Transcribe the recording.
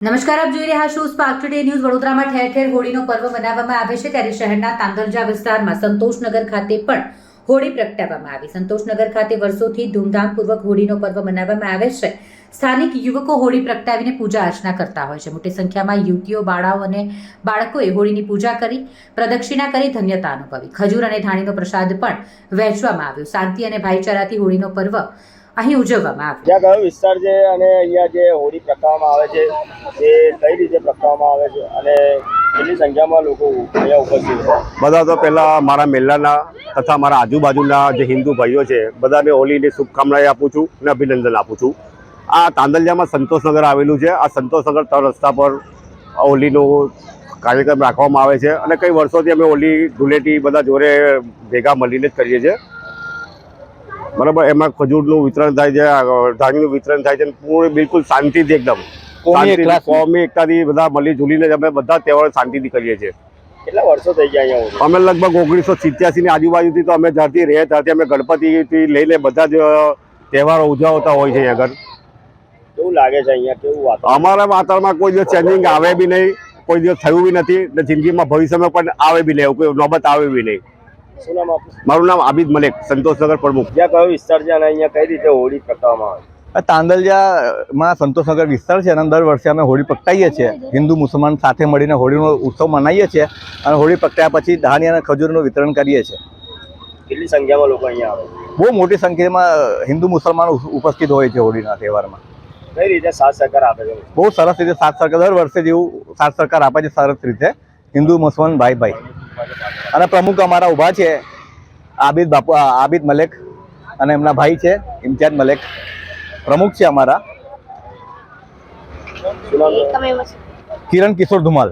નમસ્કાર, આપ જોઈ રહ્યા છો સ્પાર્ક ટુડે ન્યૂઝ વડોદરામાં ઠેર ઠેર હોળીનો પર્વ મનાવવામાં આવે છે ત્યારે શહેરના તાંદરજા વિસ્તારમાં સંતોષનગર ખાતે પણ હોળી પ્રગટાવવામાં આવી. સંતોષનગર ખાતે વર્ષોથી ધૂમધામપૂર્વક હોળીનો પર્વ મનાવવામાં આવે છે. સ્થાનિક યુવકો હોળી પ્રગટાવીને પૂજા અર્ચના કરતા હોય છે. મોટી સંખ્યામાં યુવતીઓ, બાળાઓ અને બાળકોએ હોળીની પૂજા કરી, પ્રદક્ષિણા કરી ધન્યતા અનુભવી. ખજૂર અને ધાણીનો પ્રસાદ પણ વહેંચવામાં આવ્યો. શાંતિ અને ભાઈચારાથી હોળીનો પર્વ અહીં ઉજવવામાં આવે ત્યાં કયો વિસ્તાર છે અને અહીંયા જે હોળી પ્રગટાવવામાં આવે છે એ કઈ રીતે પ્રગટાવવામાં આવે છે અને કેટલી સંખ્યામાં લોકો અહીંયા ઉપસ્થિત છે? બધા તો પહેલાં મારા મેલાના તથા મારા આજુબાજુના જે હિન્દુ ભાઈઓ છે બધાને હોલીની શુભકામનાએ આપું છું અને અભિનંદન આપું છું. આ તાંદલિયામાં સંતોષનગર આવેલું છે. આ સંતોષનગર ત્રણ રસ્તા પર હોલીનો કાર્યક્રમ રાખવામાં આવે છે અને કઈ વર્ષોથી અમે હોલી ધૂળેટી બધા જોડે ભેગા મળીને જ કરીએ છીએ. બરાબર એમાં ખજૂરનું વિતરણ થાય છે ધાણીનું વિતરણ થાય છે પૂરી બિલકુલ શાંતિથી એકદમ. કોમી એકતાથી. બધા મળી ઝૂલીને અમે બધા તહેવાર શાંતિથી કરીએ છીએ. કેટલા વર્ષો થઈ ગયા અહીંયા અમે લગભગ ઓગણીસો સિત્યાસી ની આજુબાજુથી તો અમે જ્યારથી રહે ત્યારથી અમે ગણપતિથી લઈને બધા જ તહેવારો ઉજવતા હોય છે અહીંયા આગળ. કેવું લાગે છે અહીંયા? કેવું વાતાવરણ અમારા વાતાવરણમાં કોઈ દિવસ ચેન્જિંગ આવે બી નહીં કોઈ દિવસ થયું બી નથી ને જિંદગીમાં ભવિષ્યમાં પણ આવે બી નહીં કોઈ નોબત આવે બી નહીં. મારું નામ આબિદ મલેક સંતોષનગર પ્રમુખ. જ્યાં કયો વિસ્તાર છે અને અહીંયા કઈ રીતે હોળી પ્રગટાવવામાં આવે છે? આ તાંદલજામાં સંતોષનગર વિસ્તાર છે અને દર વર્ષે અમે હોળી પ્રગટાવીએ છીએ. હિન્દુ મુસલમાન સાથે મળીને હોળીનો ઉત્સવ મનાવીએ છીએ અને હોળી પ્રગટ્યા પછી ધાન્ય અને ખજૂરનું વિતરણ કરીએ છીએ. કેટલી સંખ્યામાં લોકો અહીંયા આવે બહુ મોટી સંખ્યામાં હિન્દુ મુસલમાન ઉપ- ઉપસ્થિત હોય છે હોળીના તહેવારમાં. કઈ રીતે સાથ સરકાર આપે છે? બહુ સરસ રીતે સાથ સરકાર દર વર્ષે જેવું સાથ સરકાર આપે છે સરસ રીતે. હિન્દુ મુસલમાન ભાઈ ભાઈ અને પ્રમુખ અમારા ઊભા છે. આબિદ બાપુ આબિદ મલેક અને એમના ભાઈ છે ઇમ્તિયાઝ મલેક. પ્રમુખ છે અમારા. કિરણ કિશોર ધુમાલ.